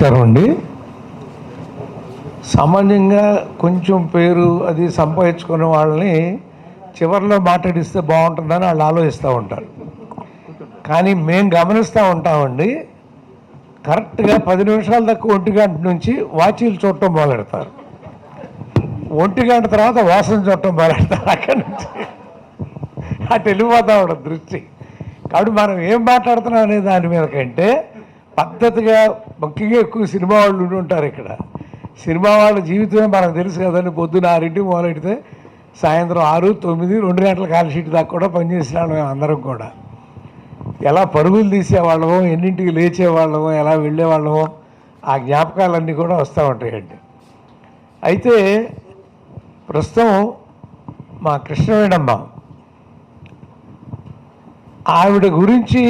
నమస్కారం అండి. సామాన్యంగా కొంచెం పేరు అది సంపాదించుకునే వాళ్ళని చివరిలో మాట్లాడిస్తే బాగుంటుందని వాళ్ళు ఆలోచిస్తూ ఉంటారు. కానీ మేము గమనిస్తూ ఉంటామండి. కరెక్ట్గా పది నిమిషాల దాకా ఒంటి గంట నుంచి వాచీలు చూడటం మొదలెడతారు. ఒంటి గంట తర్వాత వాసన చూడటం మొదలెడతారు అక్కడి నుంచి. అటు వెళ్ళిపోతా ఉండదు దృష్టి. కాబట్టి మనం ఏం మాట్లాడుతున్నాం అనే దాని మీద కంటే పద్ధతిగా ముఖ్యంగా ఎక్కువ సినిమా వాళ్ళు ఉండి ఉంటారు ఇక్కడ. సినిమా వాళ్ళ జీవితమే మనకు తెలుసు కదండి. పొద్దున్న ఆరింటికి మొదలెడితే సాయంత్రం ఆరు తొమ్మిది రెండు గంటల కాల్షీట్ దాకా కూడా పనిచేసిన వాళ్ళం మేము అందరం కూడా. ఎలా పరుగులు తీసేవాళ్ళమో ఎన్నింటికి లేచేవాళ్ళమో ఎలా వెళ్ళేవాళ్ళమో ఆ జ్ఞాపకాలన్నీ కూడా వస్తూ ఉంటాయండి. అయితే ప్రస్తుతం మా కృష్ణవేణమ్మ ఆవిడ గురించి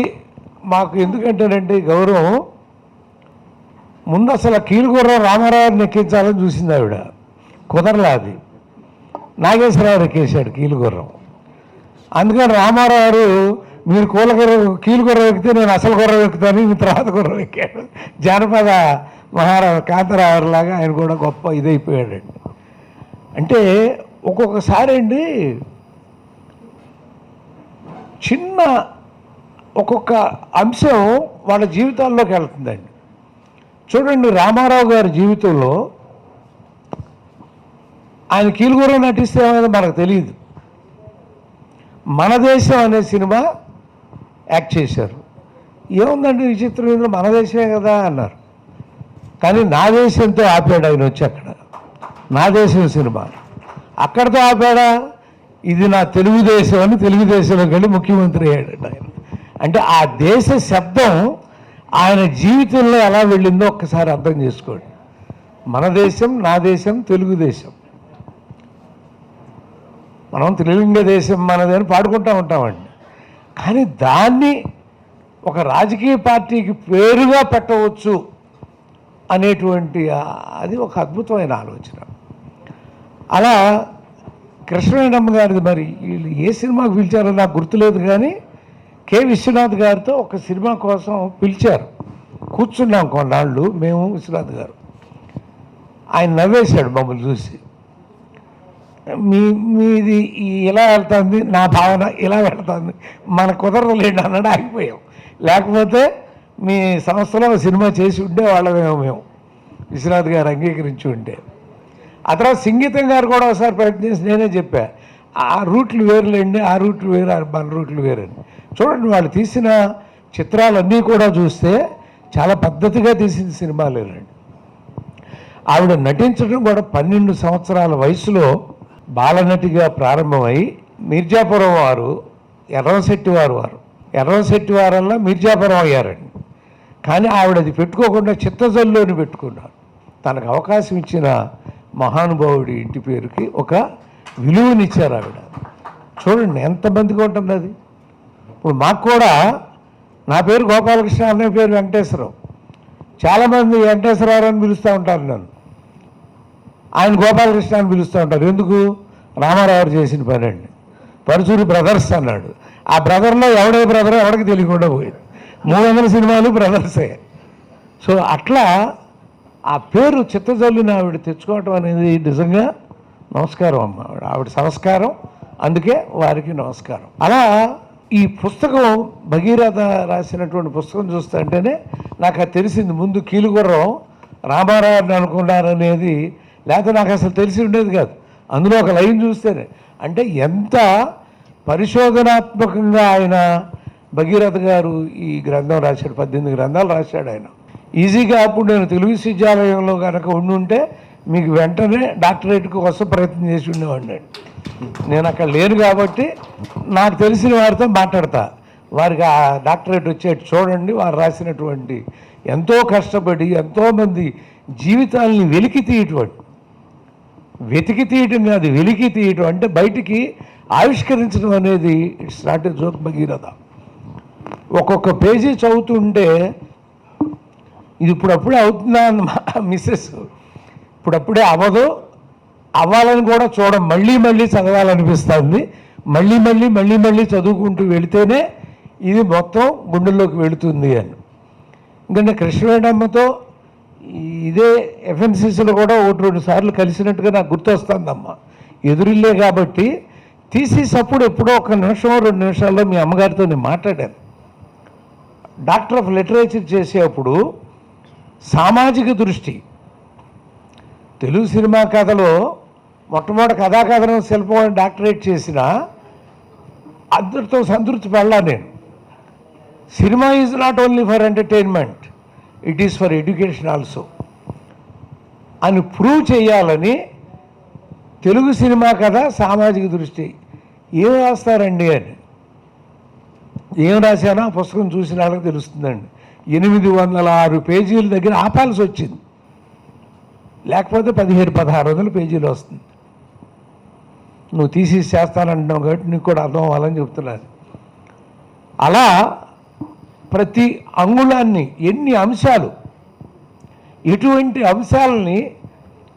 మాకు ఎందుకంటేనండి గౌరవం ముందు అసలు కీలుగుర్ర రామారావుని ఎక్కించాలని చూసింది ఆవిడ. కుదరలే అది. నాగేశ్వరరావు ఎక్కేశాడు కీలుగుర్రం అందుకని రామారావు మీరు కూలగుర్ర కీలుగుర్రం ఎక్కితే నేను అసలు గుర్రం ఎక్కుతాను మీ తర్వాత గుర్రం ఎక్కాడు జానపద మహారా కాంతరావులాగా ఆయన కూడా గొప్ప ఇదైపోయాడండి అంటే ఒక్కొక్కసారి అండి చిన్న ఒక్కొక్క అంశం వాళ్ళ జీవితాల్లోకి వెళ్తుందండి. చూడండి రామారావు గారి జీవితంలో ఆయన కీలుగురం నటిస్తే ఏమైనా మనకు తెలియదు. మన దేశం అనే సినిమా యాక్ట్ చేశారు. ఏముందండి విచిత్రం? ఇందులో మన దేశమే కదా అన్నారు. కానీ నా దేశంతో ఆపాడు ఆయన వచ్చి అక్కడ. నా దేశం సినిమా. అక్కడితో ఆపాడా? ఇది నా తెలుగుదేశం అని తెలుగుదేశంలోకి వెళ్ళి ముఖ్యమంత్రి అయ్యాడు ఆయన. అంటే ఆ దేశ శబ్దం ఆయన జీవితంలో ఎలా వెళ్ళిందో ఒక్కసారి అర్థం చేసుకోండి. మన దేశం నా దేశం తెలుగుదేశం మనం తెలుగుంగ దేశం మనది అని పాడుకుంటూ ఉంటామండి. కానీ దాన్ని ఒక రాజకీయ పార్టీకి పేరుగా పెట్టవచ్చు అనేటువంటి అది ఒక అద్భుతమైన ఆలోచన. అలా కృష్ణవేణమ్మ గారిది మరి వీళ్ళు ఏ సినిమాకు పిలిచారో నాకు గుర్తులేదు కానీ కె. విశ్వనాథ్ గారితో ఒక సినిమా కోసం పిలిచారు. కూర్చున్నాం కొన్నాళ్ళు మేము విశ్వనాథ్ గారు. ఆయన నవ్వేశాడు మమ్మల్ని చూసి. మీ మీది ఇలా వెళ్తుంది నా భావన ఇలా వెళ్తుంది మన కుదరలేండి అన్నాడు ఆగిపోయాం. లేకపోతే మీ సంస్థలో సినిమా చేసి ఉండే వాళ్ళమేమో మేము. విశ్వనాథ్ గారు అంగీకరించి ఉంటే. ఆ తర్వాత సంగీతం గారు కూడా ఒకసారి ప్రయత్నించి నేనే చెప్పా. ఆ రూట్లు వేరులేండి ఆ రూట్లు వేరు ఆ మన రూట్లు వేరని చూడండి వాళ్ళు తీసిన చిత్రాలన్నీ కూడా చూస్తే చాలా పద్ధతిగా తీసిన సినిమాలేనండి ఆవిడ నటించడం కూడా పన్నెండు సంవత్సరాల వయసులో బాలనటిగా ప్రారంభమై మిర్జాపురం వారు ఎర్రంశెట్టి వారు వారు. ఎర్రంశెట్టి వారల్లా మిర్జాపురం అయ్యారండి. కానీ ఆవిడ అది పెట్టుకోకుండా చిత్తజల్లోని పెట్టుకున్నారు. తనకు అవకాశం ఇచ్చిన మహానుభావుడి ఇంటి పేరుకి ఒక విలువనిచ్చారు ఆవిడ. చూడండి ఎంతమందికి ఉంటుంది అది ఇప్పుడు మాకు కూడా నా పేరు గోపాలకృష్ణ అనే పేరు వెంకటేశ్వరరావు. చాలామంది వెంకటేశ్వరరావు అని పిలుస్తూ ఉంటారు నన్ను. ఆయన గోపాలకృష్ణ అని పిలుస్తూ ఉంటారు. ఎందుకు? రామారావు చేసిన పని అండి. పరుచూరి బ్రదర్స్ అన్నాడు. ఆ బ్రదర్లో ఎవడే బ్రదర్ ఎవరికి తెలియకుండా పోయింది. మూడు వందల సినిమాలు బ్రదర్సే సో అట్లా ఆ పేరు చిత్తజల్లిని ఆవిడ తెచ్చుకోవటం అనేది నిజంగా నమస్కారం అమ్మ ఆవిడ సంస్కారం. అందుకే వారికి నమస్కారం. అలా ఈ పుస్తకం భగీరథ రాసినటువంటి పుస్తకం చూస్తుంటేనే నాకు అది తెలిసింది. ముందు కీలుగుర్రం రామారావుని అనుకున్నారనేది లేకపోతే నాకు అసలు తెలిసి ఉండేది కాదు. అందులో ఒక లైన్ చూస్తేనే. అంటే ఎంత పరిశోధనాత్మకంగా ఆయన భగీరథ గారు ఈ గ్రంథం రాశాడు పద్దెనిమిది గ్రంథాలు రాశాడు ఆయన. ఈజీగా అప్పుడు నేను తెలుగు విశ్వవిద్యాలయంలో కనుక ఉండి ఉంటే మీకు వెంటనే డాక్టరేట్ కోసం ప్రయత్నం చేసి ఉండేవాడిని. నేను అక్కడ లేను కాబట్టి నాకు తెలిసిన వారితో మాట్లాడతా. వారికి ఆ డాక్టరేట్ వచ్చేట్టు చూడండి వారు రాసినటువంటి ఎంతో కష్టపడి ఎంతోమంది జీవితాలని వెలికి తీయటువంటి వెతికి తీయటం కాదు వెలికి తీయటం. అంటే బయటికి ఆవిష్కరించడం అనేది it's not a joke Bhagiratha. ఒక్కొక్క పేజీ చదువుతుంటే ఇది ఇప్పుడప్పుడే అవుతుందా అని మిస్సెస్ ఇప్పుడప్పుడే అవ్వదు. అవ్వాలని కూడా చూడం. మళ్ళీ మళ్ళీ చదవాలనిపిస్తుంది. మళ్ళీ మళ్ళీ మళ్ళీ మళ్ళీ చదువుకుంటూ వెళితేనే ఇది మొత్తం గుండెల్లోకి వెళుతుంది అని. ఎందుకంటే కృష్ణవేణమ్మతో ఇదే ఎఫ్ఎన్సీసీలో కూడా ఒకటి రెండు సార్లు కలిసినట్టుగా నాకు గుర్తొస్తుందమ్మ. ఎదురిల్లే కాబట్టి తీసేసప్పుడు ఎప్పుడో ఒక నిమిషం రెండు నిమిషాల్లో మీ అమ్మగారితో నేను మాట్లాడాను. డాక్టర్ ఆఫ్ లిటరేచర్ చేసేటప్పుడు సామాజిక దృష్టి తెలుగు సినిమా కథలో మొట్టమొదటి కథాకథనం శిల్పం డాక్టరేట్ చేసిన అందరితో సంతృప్తి పడలా నేను. Cinema is not only for entertainment it is for education also. అని ప్రూవ్ చేయాలని తెలుగు సినిమా కథ సామాజిక దృష్టి. ఏం రాస్తారండి అని. ఏం రాశానో ఆ పుస్తకం చూసిన వాళ్ళకి తెలుస్తుందండి. ఎనిమిది వందల ఆరు పేజీల దగ్గర ఆపాల్సి వచ్చింది. లేకపోతే పదిహేడు పదహారు వందల పేజీలు వస్తుంది. నువ్వు తీసి చేస్తానంటున్నావు కాబట్టి నీకు కూడా అర్థం అవ్వాలని చెప్తున్నాను అలా ప్రతి అంగుళాన్ని ఎన్ని అంశాలు ఇటువంటి అంశాలని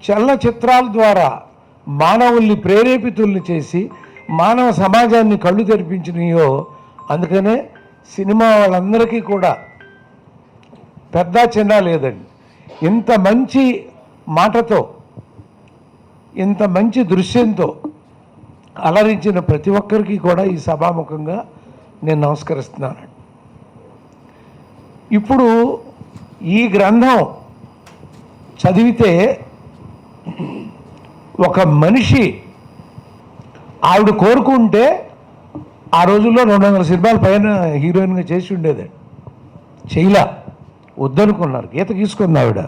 చలనచిత్రాల ద్వారా మానవుల్ని ప్రేరేపితుల్ని చేసి మానవ సమాజాన్ని కళ్ళు తెరిపించినాయో అందుకనే సినిమా వాళ్ళందరికీ కూడా పెద్ద చిన్న లేదండి. ఇంత మంచి మాటతో ఇంత మంచి దృశ్యంతో అలరించిన ప్రతి ఒక్కరికి కూడా ఈ సభాముఖంగా నేను నమస్కరిస్తున్నాను. ఇప్పుడు ఈ గ్రంథం చదివితే ఒక మనిషి ఆవిడ కోరుకుంటే ఆ రోజుల్లో రెండు వందల సినిమాల పైన హీరోయిన్గా చేసి ఉండేదండి చేయలా వద్దనుకున్నారు. గీత తీసుకుంది ఆవిడ.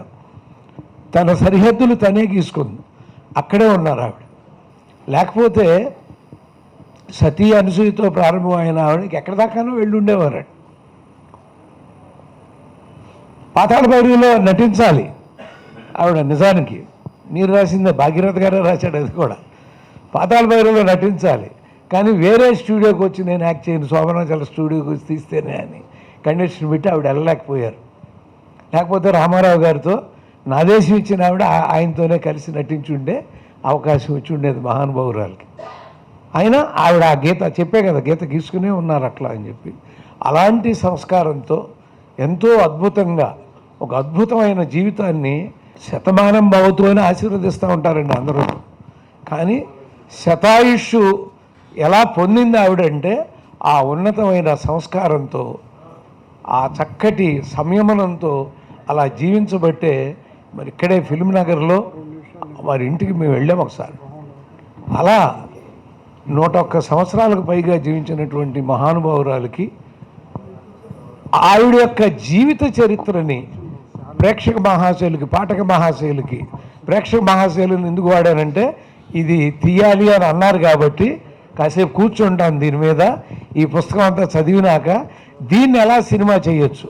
తన సరిహద్దులు తనే గీసుకుంది. అక్కడే ఉన్నారు ఆవిడ. లేకపోతే సతీ అనుసూయతో ప్రారంభమైన ఆవిడకి ఎక్కడి దాకానో వెళ్ళి ఉండేవారు పాతాళ భైరవిలో నటించాలి ఆవిడ నిజానికి. మీరు రాసిందే భాగీరథ గారే రాశాడు అది కూడా. పాతాళ భైరవిలో నటించాలి. కానీ వేరే స్టూడియోకి వచ్చి నేను యాక్ట్ చేయను. శోభనాచల స్టూడియోకి వచ్చి తీస్తేనే అని. కండిషన్ పెట్టి ఆవిడ వెళ్ళలేకపోయారు. లేకపోతే రామారావు గారితో నా దేశం ఇచ్చిన ఆవిడ ఆయనతోనే కలిసి నటించి ఉండే అవకాశం వచ్చి ఉండేది మహానుభావురాలకి. అయినా ఆవిడ ఆ గీత చెప్పే కదా గీత గీసుకునే ఉన్నారు అట్లా అని చెప్పి. అలాంటి సంస్కారంతో ఎంతో అద్భుతంగా ఒక అద్భుతమైన జీవితాన్ని శతమానం భవతు ఆశీర్వదిస్తూ ఉంటారండి అందరూ. కానీ శతాయుషు ఎలా పొందింది ఆవిడంటే ఆ ఉన్నతమైన సంస్కారంతో ఆ చక్కటి సంయమనంతో అలా జీవించబట్టే మరి ఇక్కడే ఫిల్మ్ నగర్లో వారి ఇంటికి మేము వెళ్ళాం ఒకసారి. అలా నూట ఒక్క సంవత్సరాలకు పైగా జీవించినటువంటి మహానుభావురాలకి ఆవిడ యొక్క జీవిత చరిత్రని ప్రేక్షక మహాశయులకి పాఠక మహాశయులకి ప్రేక్షక మహాశయులను ఎందుకు వాడానంటే ఇది తీయాలి అని అన్నారు కాబట్టి కాసేపు కూర్చుంటాను దీని మీద. ఈ పుస్తకం అంతా చదివినాక దీన్ని ఎలా సినిమా చేయొచ్చు?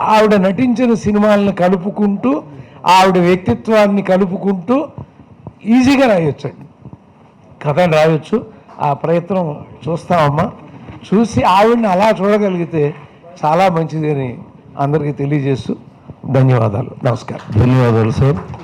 ఆవిడ నటించిన సినిమాలను కలుపుకుంటూ ఆవిడ వ్యక్తిత్వాన్ని కలుపుకుంటూ ఈజీగా రాయొచ్చండి. కథను రాయొచ్చు. ఆ ప్రయత్నం చూస్తామమ్మా. చూసి ఆవిడని అలా చూడగలిగితే చాలా మంచిది అని అందరికీ తెలియజేస్తూ ధన్యవాదాలు. నమస్కారం. ధన్యవాదాలు సార్.